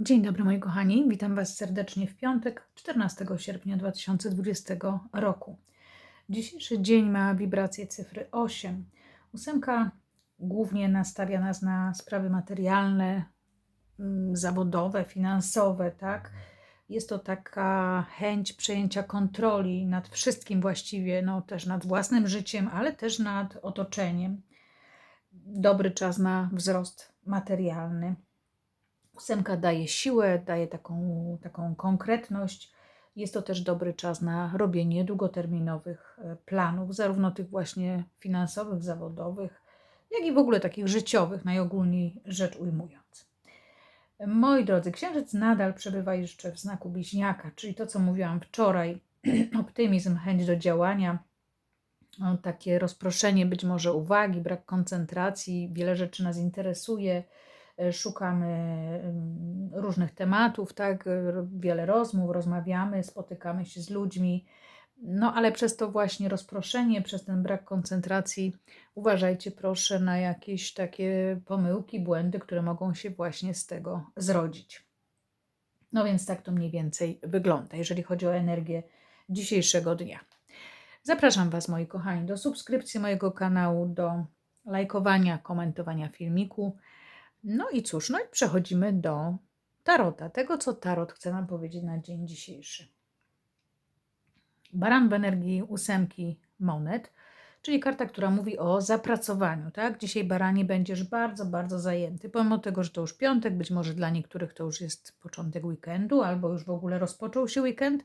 Dzień dobry moi kochani, witam Was serdecznie w piątek, 14 sierpnia 2020 roku. Dzisiejszy dzień ma wibrację cyfry 8. Ósemka głównie nastawia nas na sprawy materialne, mm, zawodowe, finansowe, tak? Jest to taka chęć przejęcia kontroli nad wszystkim właściwie, no też nad własnym życiem, ale też nad otoczeniem. Dobry czas na wzrost materialny. Ósemka daje siłę, daje taką, taką konkretność. Jest to też dobry czas na robienie długoterminowych e, planów, zarówno tych właśnie finansowych, zawodowych, jak i w ogóle takich życiowych, najogólniej rzecz ujmując. Moi drodzy, księżyc nadal przebywa jeszcze w znaku bliźniaka, czyli to, co mówiłam wczoraj, optymizm, chęć do działania, takie rozproszenie być może uwagi, brak koncentracji, wiele rzeczy nas interesuje, szukamy mm, różnych tematów, tak, e, wiele rozmów, rozmawiamy, spotykamy się z ludźmi, no ale przez to właśnie rozproszenie, przez ten brak koncentracji, uważajcie proszę na jakieś takie pomyłki, błędy, które mogą się właśnie z tego zrodzić. No więc tak to mniej więcej wygląda, jeżeli chodzi o energię dzisiejszego dnia. Zapraszam Was, moi kochani, do subskrypcji mojego kanału, do lajkowania, komentowania filmiku. No i cóż, no i przechodzimy do tarota, tego co tarot chce nam powiedzieć na dzień dzisiejszy. Baran w energii ósemki monet, czyli karta, która mówi o zapracowaniu. Tak? Dzisiaj baranie będziesz bardzo, bardzo zajęty. Pomimo tego, że to już piątek, być może dla niektórych to już jest początek weekendu, albo już w ogóle rozpoczął się weekend.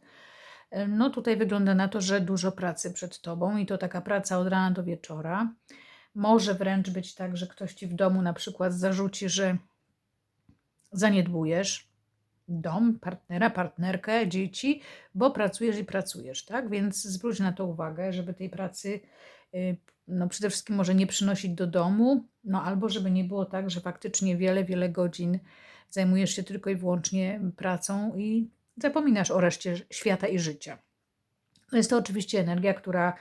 No tutaj wygląda na to, że dużo pracy przed tobą i to taka praca od rana do wieczora. Może wręcz być tak, że ktoś ci w domu na przykład zarzuci, że zaniedbujesz dom, partnera, partnerkę, dzieci, bo pracujesz i pracujesz, tak? Więc zwróć na to uwagę, żeby tej pracy y, no przede wszystkim może nie przynosić do domu, no albo żeby nie było tak, że faktycznie wiele, wiele godzin zajmujesz się tylko i wyłącznie pracą i zapominasz o reszcie świata i życia. Jest to oczywiście energia, która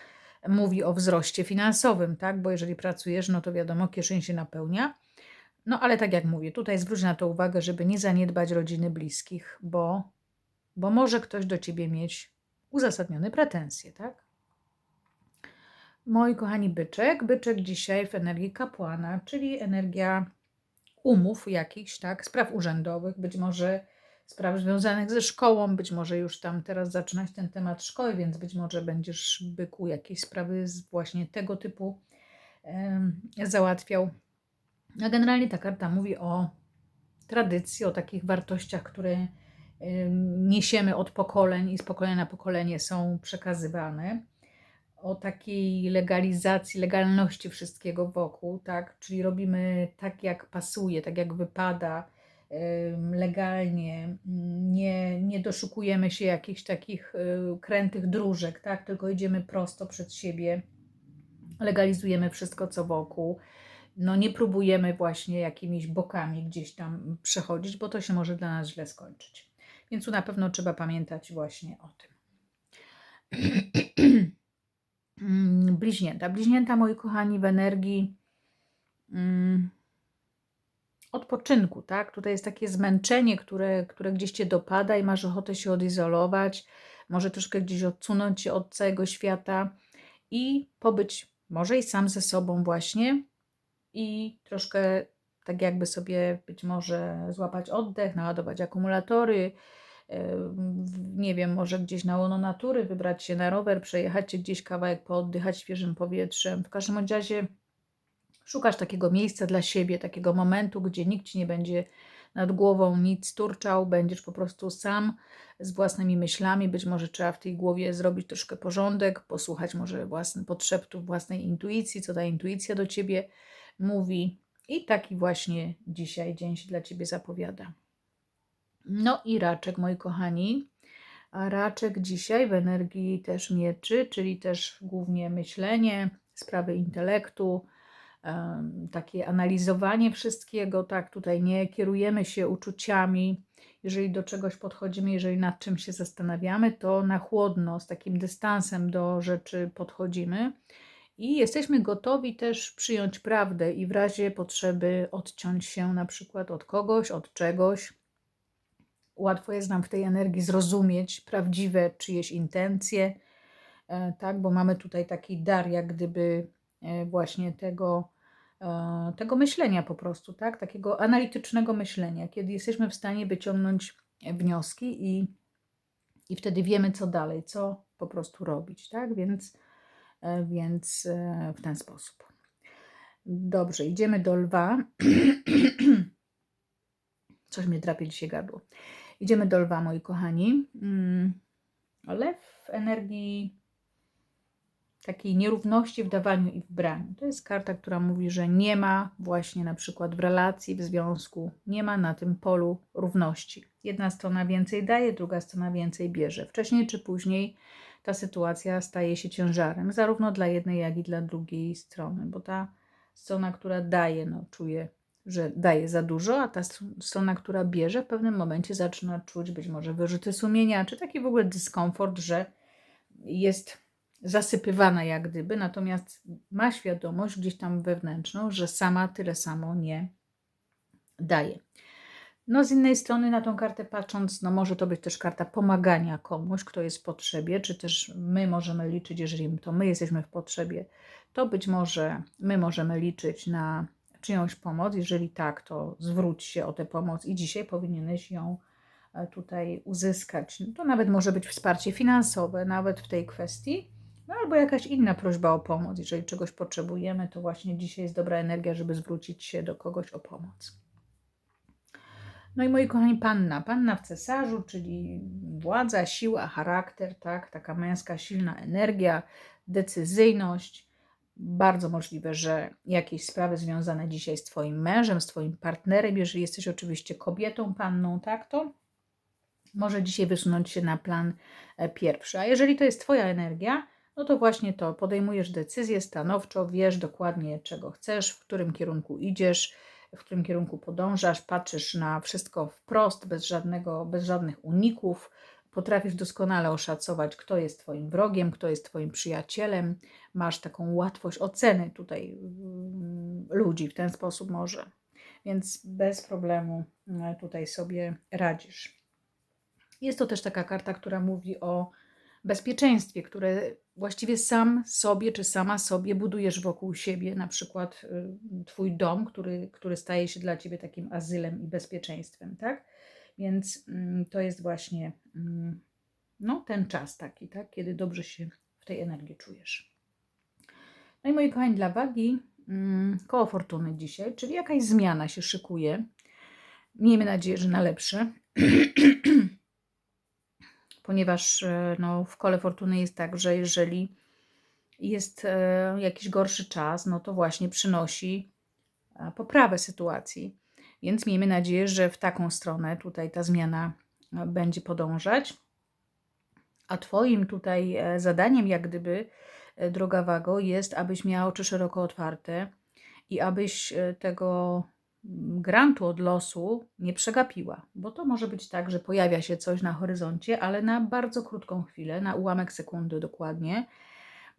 mówi o wzroście finansowym, tak? Bo jeżeli pracujesz, no to wiadomo, kieszeń się napełnia. No ale tak jak mówię, tutaj zwróć na to uwagę, żeby nie zaniedbać rodziny bliskich, bo, bo może ktoś do ciebie mieć uzasadnione pretensje, tak? Moi kochani byczek, byczek dzisiaj w energii kapłana, czyli energia umów jakichś, tak, spraw urzędowych, być może spraw związanych ze szkołą, być może już tam teraz zaczynać ten temat szkoły, więc być może będziesz byku jakieś sprawy z właśnie tego typu załatwiał. A generalnie ta karta mówi o tradycji, o takich wartościach, które em, niesiemy od pokoleń i z pokolenia na pokolenie są przekazywane. O takiej legalizacji, legalności wszystkiego wokół, tak? Czyli robimy tak, jak pasuje, tak jak wypada, legalnie, nie, nie doszukujemy się jakichś takich y, krętych dróżek, tak? tylko idziemy prosto przed siebie, legalizujemy wszystko, co wokół. No nie próbujemy właśnie jakimiś bokami gdzieś tam przechodzić, bo to się może dla nas źle skończyć. Więc tu na pewno trzeba pamiętać właśnie o tym. Bliźnięta. Bliźnięta, moi kochani, w energii. Mm, odpoczynku, tak? Tutaj jest takie zmęczenie, które, które gdzieś cię dopada i masz ochotę się odizolować, może troszkę gdzieś odsunąć się od całego świata i pobyć może i sam ze sobą właśnie i troszkę tak jakby sobie być może złapać oddech, naładować akumulatory, nie wiem, może gdzieś na łono natury, wybrać się na rower, przejechać się gdzieś kawałek, pooddychać świeżym powietrzem. W każdym razie Szukasz takiego miejsca dla siebie, takiego momentu, gdzie nikt ci nie będzie nad głową nic turczał, będziesz po prostu sam z własnymi myślami. Być może trzeba w tej głowie zrobić troszkę porządek, posłuchać może własnych podszeptów, własnej intuicji, co ta intuicja do ciebie mówi. I taki właśnie dzisiaj dzień się dla ciebie zapowiada. No i raczek, moi kochani. A raczek dzisiaj w energii też mieczy, czyli też głównie myślenie, sprawy intelektu, takie analizowanie wszystkiego, tak, tutaj nie kierujemy się uczuciami, jeżeli do czegoś podchodzimy, jeżeli nad czym się zastanawiamy, to na chłodno, z takim dystansem do rzeczy podchodzimy i jesteśmy gotowi też przyjąć prawdę i w razie potrzeby odciąć się na przykład od kogoś, od czegoś, łatwo jest nam w tej energii zrozumieć prawdziwe czyjeś intencje, e, tak, bo mamy tutaj taki dar, jak gdyby właśnie tego, e, tego myślenia po prostu, tak, takiego analitycznego myślenia, kiedy jesteśmy w stanie wyciągnąć wnioski i, i wtedy wiemy, co dalej, co po prostu robić, tak, więc, więc w ten sposób. Dobrze, idziemy do lwa. Coś mnie drapie dzisiaj gardło. Idziemy do lwa, moi kochani. Mm, lew w energii takiej nierówności w dawaniu i w braniu. To jest karta, która mówi, że nie ma właśnie na przykład w relacji, w związku, nie ma na tym polu równości. Jedna strona więcej daje, druga strona więcej bierze. Wcześniej czy później ta sytuacja staje się ciężarem, zarówno dla jednej, jak i dla drugiej strony, bo ta strona, która daje, no, czuje że daje za dużo, a ta strona, która bierze, w pewnym momencie zaczyna czuć być może wyrzuty sumienia, czy taki w ogóle dyskomfort, że jest zasypywana jak gdyby, natomiast ma świadomość gdzieś tam wewnętrzną, że sama tyle samo nie daje. No z innej strony na tą kartę patrząc, no może to być też karta pomagania komuś, kto jest w potrzebie, czy też my możemy liczyć, jeżeli to my jesteśmy w potrzebie, to być może my możemy liczyć na czyjąś pomoc? Jeżeli tak, to zwróć się o tę pomoc i dzisiaj powinieneś ją e, tutaj uzyskać. To nawet może być wsparcie finansowe, nawet w tej kwestii, no albo jakaś inna prośba o pomoc. Jeżeli czegoś potrzebujemy, to właśnie dzisiaj jest dobra energia, żeby zwrócić się do kogoś o pomoc. No i moi kochani, panna. Panna w cesarzu, czyli władza, siła, charakter, tak, taka męska, silna energia, decyzyjność bardzo możliwe, że jakieś sprawy związane dzisiaj z Twoim mężem, z Twoim partnerem, jeżeli jesteś oczywiście kobietą, panną, tak, to może dzisiaj wysunąć się na plan e, pierwszy. A jeżeli to jest Twoja energia, no to właśnie to podejmujesz decyzję stanowczo, wiesz dokładnie czego chcesz, w którym kierunku idziesz, w którym kierunku podążasz, patrzysz na wszystko wprost, bez, żadnego, bez żadnych uników, Potrafisz doskonale oszacować, kto jest Twoim wrogiem, kto jest Twoim przyjacielem. Masz taką łatwość oceny tutaj mm, ludzi w ten sposób może. Więc bez problemu mm, tutaj sobie radzisz. Jest to też taka karta, która mówi o bezpieczeństwie, które właściwie sam sobie czy sama sobie budujesz wokół siebie, na przykład y, Twój dom, który, który staje się dla Ciebie takim azylem i bezpieczeństwem, tak? Więc mm, to jest właśnie mm, no, ten czas taki, tak, kiedy dobrze się w tej energii czujesz. No i moi kochani, dla wagi mm, koło fortuny dzisiaj, czyli jakaś zmiana się szykuje. Miejmy nadzieję, że na lepsze. Ponieważ e, no, w kole fortuny jest tak, że jeżeli jest e, jakiś gorszy czas, no to właśnie przynosi e, poprawę sytuacji. Więc miejmy nadzieję, że w taką stronę tutaj ta zmiana będzie podążać. A Twoim tutaj zadaniem, jak gdyby, droga Wago, jest, abyś miała oczy szeroko otwarte i abyś tego grantu od losu nie przegapiła, bo to może być tak, że pojawia się coś na horyzoncie, ale na bardzo krótką chwilę, na ułamek sekundy dokładnie,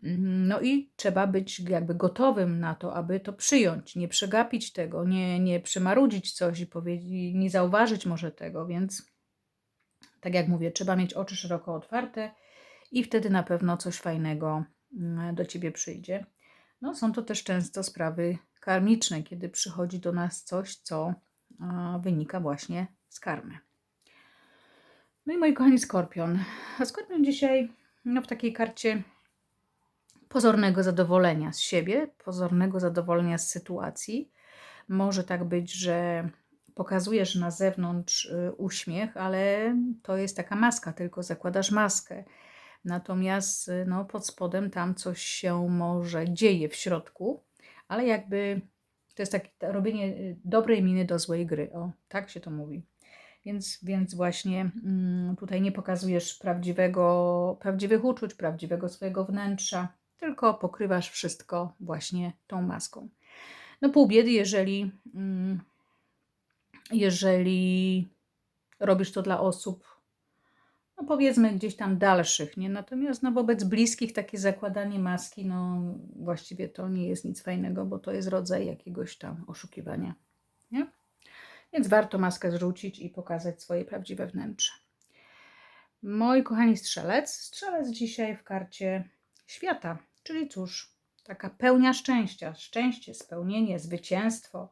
Mhm, no i trzeba być jakby gotowym na to, aby to przyjąć, nie przegapić tego, nie, nie przemarudzić coś i powiedzieć, nie zauważyć może tego, więc tak jak mówię, trzeba mieć oczy szeroko otwarte i wtedy na pewno coś fajnego mm, do ciebie przyjdzie. No, są to też często sprawy karmiczne, kiedy przychodzi do nas coś, co wynika właśnie z karmy. No i moi kochani, skorpion. A skorpion dzisiaj no, w takiej karcie pozornego zadowolenia z siebie, pozornego zadowolenia z sytuacji. Może tak być, że pokazujesz na zewnątrz y, uśmiech, ale to jest taka maska, tylko zakładasz maskę. Natomiast y, no, pod spodem tam coś się może dzieje w środku, ale jakby to jest takie robienie y, dobrej miny do złej gry. O, tak się to mówi. Więc, więc właśnie mm, tutaj nie pokazujesz prawdziwego, prawdziwych uczuć, prawdziwego swojego wnętrza tylko pokrywasz wszystko właśnie tą maską. No pół biedy, jeżeli, mm, jeżeli robisz to dla osób, no powiedzmy gdzieś tam dalszych, nie? Natomiast no wobec bliskich takie zakładanie maski, no właściwie to nie jest nic fajnego, bo to jest rodzaj jakiegoś tam oszukiwania, nie? Więc warto maskę zrzucić i pokazać swoje prawdziwe wnętrze. Moi kochani strzelec, strzelec dzisiaj w karcie świata, czyli cóż, taka pełnia szczęścia, szczęście, spełnienie, zwycięstwo,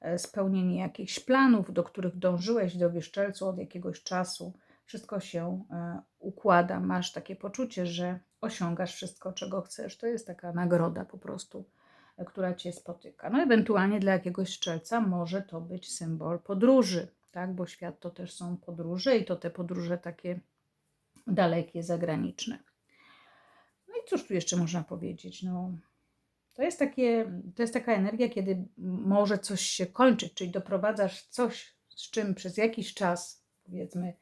e, spełnienie jakichś planów, do których dążyłeś do wieszczelcu od jakiegoś czasu. Wszystko się e, układa, masz takie poczucie, że osiągasz wszystko, czego chcesz. To jest taka nagroda po prostu, e, która cię spotyka. No, ewentualnie dla jakiegoś strzelca może to być symbol podróży, tak? Bo świat to też są podróże i to te podróże takie dalekie, zagraniczne. No i cóż tu jeszcze można powiedzieć? No, to jest, takie, to jest taka energia, kiedy może coś się kończyć, czyli doprowadzasz coś, z czym przez jakiś czas, powiedzmy,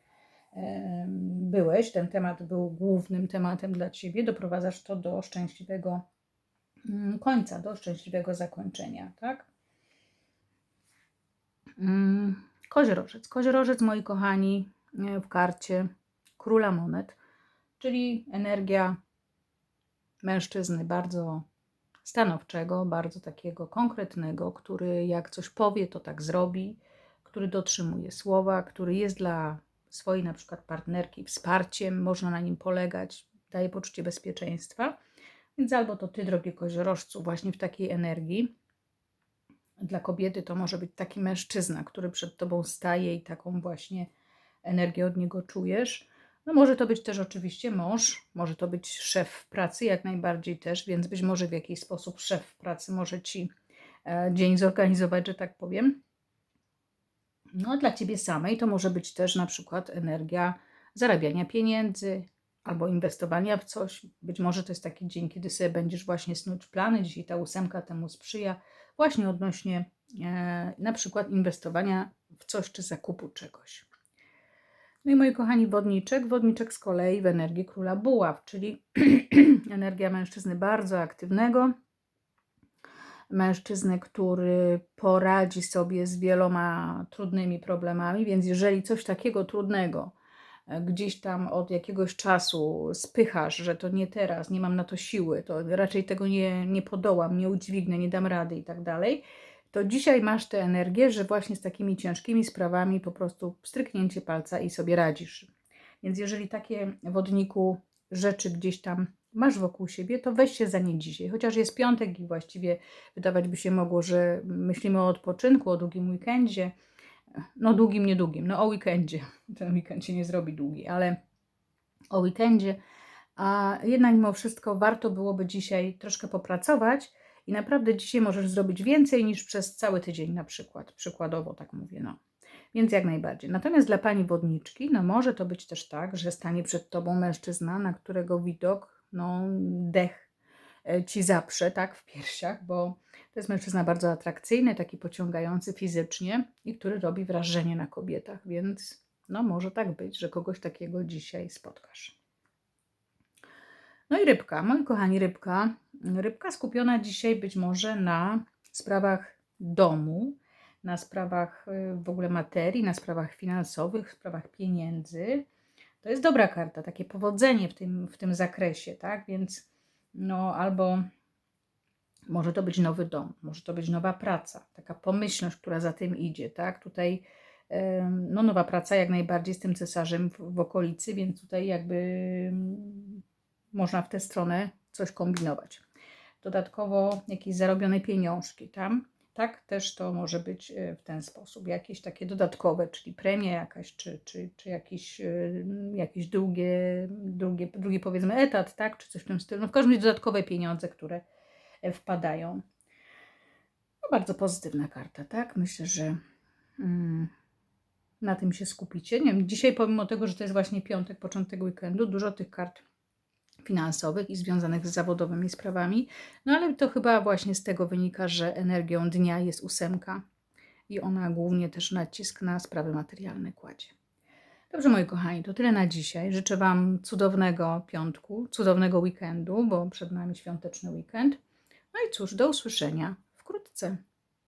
byłeś, ten temat był głównym tematem dla ciebie, doprowadzasz to do szczęśliwego mm, końca, do szczęśliwego zakończenia, tak? Mm, koziorożec. Koziorożec, moi kochani, e, w karcie króla monet, czyli energia mężczyzny bardzo stanowczego, bardzo takiego konkretnego, który jak coś powie, to tak zrobi, który dotrzymuje słowa, który jest dla swojej na przykład partnerki wsparciem, można na nim polegać, daje poczucie bezpieczeństwa. Więc albo to ty, drogie koziorożcu, właśnie w takiej energii. Dla kobiety to może być taki mężczyzna, który przed tobą staje i taką właśnie energię od niego czujesz. No może to być też oczywiście mąż, może to być szef pracy, jak najbardziej też, więc być może w jakiś sposób szef pracy może ci e, dzień zorganizować, że tak powiem. No, dla ciebie samej to może być też na przykład energia zarabiania pieniędzy albo inwestowania w coś. Być może to jest taki dzień, kiedy sobie będziesz właśnie snuć plany. Dzisiaj ta ósemka temu sprzyja, właśnie odnośnie e, na przykład inwestowania w coś czy zakupu czegoś. No i moi kochani, wodniczek. Wodniczek z kolei w energii króla buław, czyli energia mężczyzny bardzo aktywnego, mężczyzny, który poradzi sobie z wieloma trudnymi problemami, więc jeżeli coś takiego trudnego e, gdzieś tam od jakiegoś czasu spychasz, że to nie teraz, nie mam na to siły, to raczej tego nie, nie podołam, nie udźwignę, nie dam rady i tak dalej, to dzisiaj masz tę energię, że właśnie z takimi ciężkimi sprawami po prostu stryknięcie palca i sobie radzisz. Więc jeżeli takie wodniku rzeczy gdzieś tam masz wokół siebie, to weź się za nie dzisiaj. Chociaż jest piątek i właściwie wydawać by się mogło, że myślimy o odpoczynku, o długim weekendzie. No długim, niedługim, no o weekendzie. Ten weekend się nie zrobi długi, ale o weekendzie. A jednak mimo wszystko warto byłoby dzisiaj troszkę popracować i naprawdę dzisiaj możesz zrobić więcej niż przez cały tydzień na przykład. Przykładowo tak mówię, no. Więc jak najbardziej. Natomiast dla pani wodniczki, no może to być też tak, że stanie przed tobą mężczyzna, na którego widok no, dech e, ci zaprze, tak, w piersiach, bo to jest mężczyzna bardzo atrakcyjny, taki pociągający fizycznie i który robi wrażenie na kobietach, więc no może tak być, że kogoś takiego dzisiaj spotkasz. No i rybka, moi kochani, rybka. Rybka skupiona dzisiaj być może na sprawach domu, na sprawach e, w ogóle materii, na sprawach finansowych, sprawach pieniędzy. To jest dobra karta, takie powodzenie w tym, w tym zakresie, tak? Więc no albo może to być nowy dom, może to być nowa praca, taka pomyślność, która za tym idzie, tak? Tutaj no nowa praca jak najbardziej z tym cesarzem w, w okolicy, więc tutaj jakby można w tę stronę coś kombinować. Dodatkowo jakieś zarobione pieniążki tam tak, też to może być e, w ten sposób. Jakieś takie dodatkowe, czyli premia jakaś, czy, czy, czy jakiś, e, jakieś drugie, drugie, drugi powiedzmy etat, tak, czy coś w tym stylu. No w każdym razie dodatkowe pieniądze, które e, wpadają. No bardzo pozytywna karta, tak? Myślę, że mm, na tym się skupicie. Nie wiem, dzisiaj pomimo tego, że to jest właśnie piątek, początek weekendu, dużo tych kart finansowych i związanych z zawodowymi sprawami. No ale to chyba właśnie z tego wynika, że energią dnia jest ósemka i ona głównie też nacisk na sprawy materialne kładzie. Dobrze, moi kochani, to tyle na dzisiaj. Życzę Wam cudownego piątku, cudownego weekendu, bo przed nami świąteczny weekend. No i cóż, do usłyszenia wkrótce.